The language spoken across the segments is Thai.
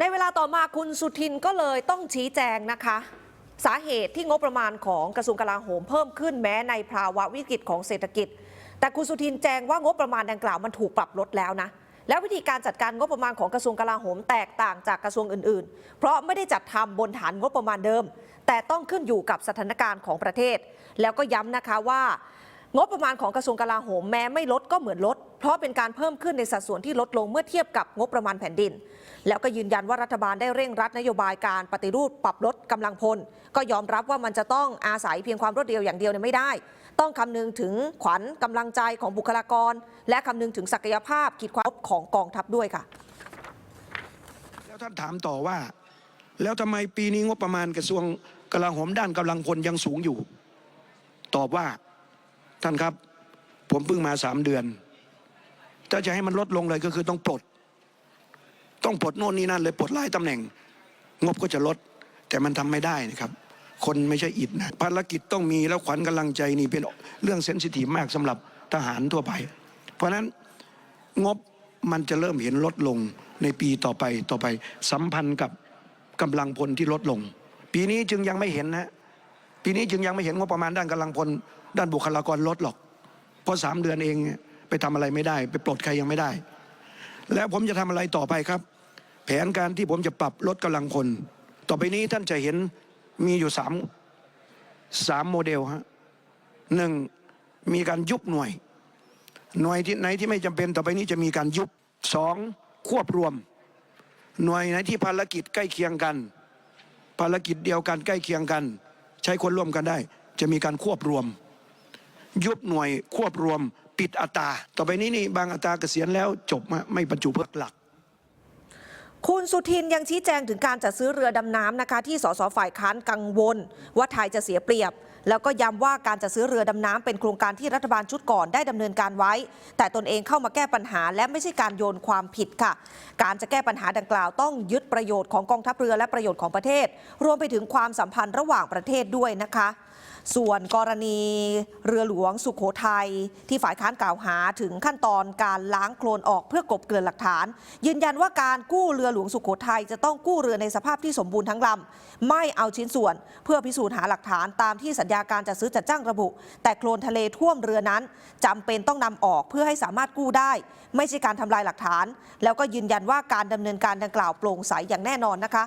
ในเวลาต่อมาคุณสุทินก็เลยต้องชี้แจงนะคะ สาเหตุที่งบประมาณของกระทรวงกลาโหมเพิ่มขึ้นแม้ในภาวะวิกฤตของเศรษฐกิจ แต่คุณสุทินแจ้งว่างบประมาณดังกล่าวมันถูกปรับลดแล้วนะแล้ววิธีการจัดการงบประมาณของกระทรวงกลาโหมแตกต่างจากกระทรวงอื่น ๆ เพราะไม่ได้จัดทำบนฐานงบประมาณเดิม แต่ต้องขึ้นอยู่กับสถานการณ์ของประเทศ แล้วก็ย้ำนะคะว่า งบประมาณของกระทรวงกลาโหมแม้ไม่ลดก็เหมือนลด เพราะเป็นการเพิ่มขึ้นในสัดส่วนที่ลดลงเมื่อเทียบกับงบประมาณแผ่นดิน แล้วก็ยืนยันว่ารัฐบาลได้เร่งรัดนโยบายการปฏิรูปปรับลดกำลังพล ก็ยอมรับว่ามันจะต้องอาศัยเพียงความรวดเร็วอย่างเดียวเนี่ยไม่ได้ ต้องคำนึงถึงขวัญกำลังใจของบุคลากร และคำนึงถึงศักยภาพขีดความของกองทัพด้วยค่ะ แล้วท่านถามต่อว่า แล้วทำไมปีนี้งบประมาณกระทรวงกลาโหมด้านกำลังพลยังสูงอยู่ ตอบว่า ท่านครับ ผมเพิ่งมาสามเดือน ถ้าจะให้มันลดลงเลยก็คือต้องปลด ต้องปลดโน่นนี่นั่นเลยปลดหลายตำแหน่ง งบก็จะลด แต่มันทำไม่ได้นะครับ คนไม่ใช่อิดนะภารกิจต้องมีแล้วขวัญกำลังใจนี่เป็นเรื่องเซนซิทีฟมากสำหรับทหารทั่วไป เพราะฉะนั้นงบมันจะเริ่มเห็นลดลงในปีต่อไปต่อไปสัมพันธ์กับกำลังพลที่ลดลง ปีนี้จึงยังไม่เห็นนะ ปีนี้จึงยังไม่เห็นงบประมาณด้านกำลังพลด้านบุคลากรลดหรอก เพราะสามเดือนเองไปทำอะไรไม่ได้ ไปปลดใครยังไม่ได้ แล้วผมจะทำอะไรต่อไปครับ แผนการที่ผมจะปรับลดกำลังพลต่อไปนี้ท่านจะเห็นมีอยู่สามสามโมเดลฮะหนึ่งมีการยุบหน่วย หน่วยที่ไหนที่ไม่จำเป็นต่อไปนี้จะมีการยุบสองควบรวม หน่วยไหนที่ภารกิจใกล้เคียงกัน ภารกิจเดียวกันใกล้เคียงกัน ใช้คนร่วมกันได้ จะมีการควบรวม ยุบหน่วยควบรวม ปิดอัตราต่อไปนี้นี่บางอัตราเกษียณแล้วจบมาไม่บรรจุเพิ่มหลักคุณสุทินยังชี้แจงถึงการจัดซื้อเรือดำน้ำนะคะ ที่สสฝ่ายค้านกังวล ว่าไทยจะเสียเปรียบ แล้วก็ย้ำว่าการจัดซื้อเรือดำน้ำเป็นโครงการที่รัฐบาลชุดก่อนได้ดำเนินการไว้ แต่ตนเองเข้ามาแก้ปัญหา และไม่ใช่การโยนความผิดค่ะ การจะแก้ปัญหาดังกล่าวต้องยึดประโยชน์ของกองทัพเรือและประโยชน์ของประเทศ รวมไปถึงความสัมพันธ์ระหว่างประเทศด้วยนะคะส่วนกรณีเรือหลวงสุขโขทัยที่ฝ่ายค้านกล่าวหาถึงขั้นตอนการล้างโคลนออกเพื่อกบเกลื่อนหลักฐาน ยืนยันว่าการกู้เรือหลวงสุขโขทัยจะต้องกู้เรือในสภาพที่สมบูรณ์ทั้งลำไม่เอาชิ้นส่วน เพื่อพิสูจน์หาหลักฐานตามที่สัญญาการจัดซื้อจัดจ้างระบุ แต่โคลนทะเลท่วมเรือนั้นจำเป็นต้องนำออกเพื่อให้สามารถกู้ได้ ไม่ใช่การทำลายหลักฐาน แล้วก็ยืนยันว่าการดำเนินการดังกล่าวโปร่งใสอย่างแน่นอนนะคะ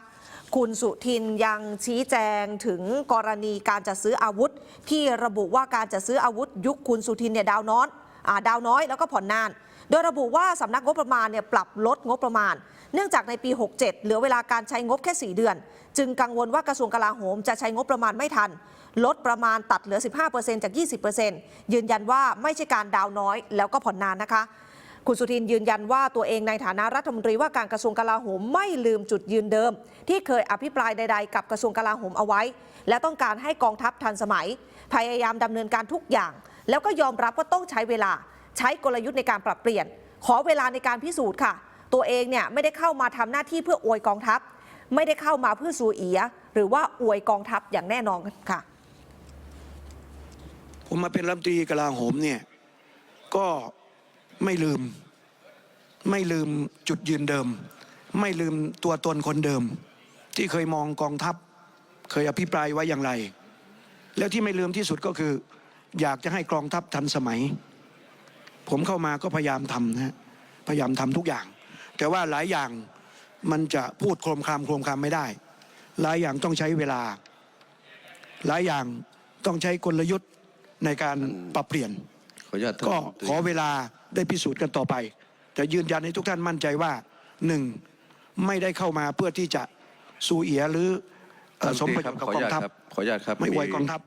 คุณสุทินยังชี้แจงถึงกรณีการจัดซื้ออาวุธ ที่ระบุว่าการจัดซื้ออาวุธ ยุคคุณสุทินเนี่ยดาวน้อยอดาวน้อยแล้วก็ผ่อนนานโดยระบุว่าสำนักงบประมาณเนี่ยปรับลดงบประมาณ เนื่องจากในปี 67 เหลือเวลาการใช้งบแค่ 4 เดือน จึงกังวลว่ากระทรวงกลาโหมจะใช้งบประมาณไม่ทัน ลดประมาณตัดเหลือ 15%จาก 20%ยืนยันว่าไม่ใช่การดาวน้อย แล้วก็ผ่อนนานนะคะ คุณสุทินยืนยันว่าตัวเองในฐานะรัฐมนตรีว่าการกระทรวงกลาโหมไม่ลืมจุดยืนเดิม ที่เคยอภิปรายใด ๆ กับกระทรวงกลาโหมเอาไว้ และต้องการให้กองทัพทันสมัย พยายามดำเนินการทุกอย่าง แล้วก็ยอมรับว่าต้องใช้เวลา ใช้กลยุทธ์ในการปรับเปลี่ยน ขอเวลาในการพิสูจน์ค่ะ ตัวเองเนี่ยไม่ได้เข้ามาทำหน้าที่เพื่ออวยกองทัพ ไม่ได้เข้ามาเพื่อสูเอีย หรือว่าอวยกองทัพอย่างแน่นอนค่ะ ผมมาเป็นรัฐมนตรีกลาโหมเนี่ยก็ไม่ลืม ไม่ลืมจุดยืนเดิม ไม่ลืมตัวตนคนเดิม ที่เคยมองกองทัพ เคยอภิปรายไว้อย่างไร แล้วที่ไม่ลืมที่สุดก็คือ อยากจะให้กองทัพทันสมัย ผมเข้ามาก็พยายามทำนะฮะพยายามทำทุกอย่าง แต่ว่าหลายอย่างมันจะพูดโครมครามโครมครามไม่ได้ หลายอย่างต้องใช้เวลา หลายอย่างต้องใช้กลยุทธ์ ในการปรับเปลี่ยนขออนุญาตท่านก็รัฐมนตรีขอเวลาได้พิสูจน์กันต่อไป แต่ยืนยันให้ทุกท่านมั่นใจว่าหนึ่งไม่ได้เข้ามาเพื่อที่จะสูเอียหรือเอ่อสมประโยชน์กับขอกออนุงญาตทัพครับขออนุญาตครับไม่อวยกองทัพ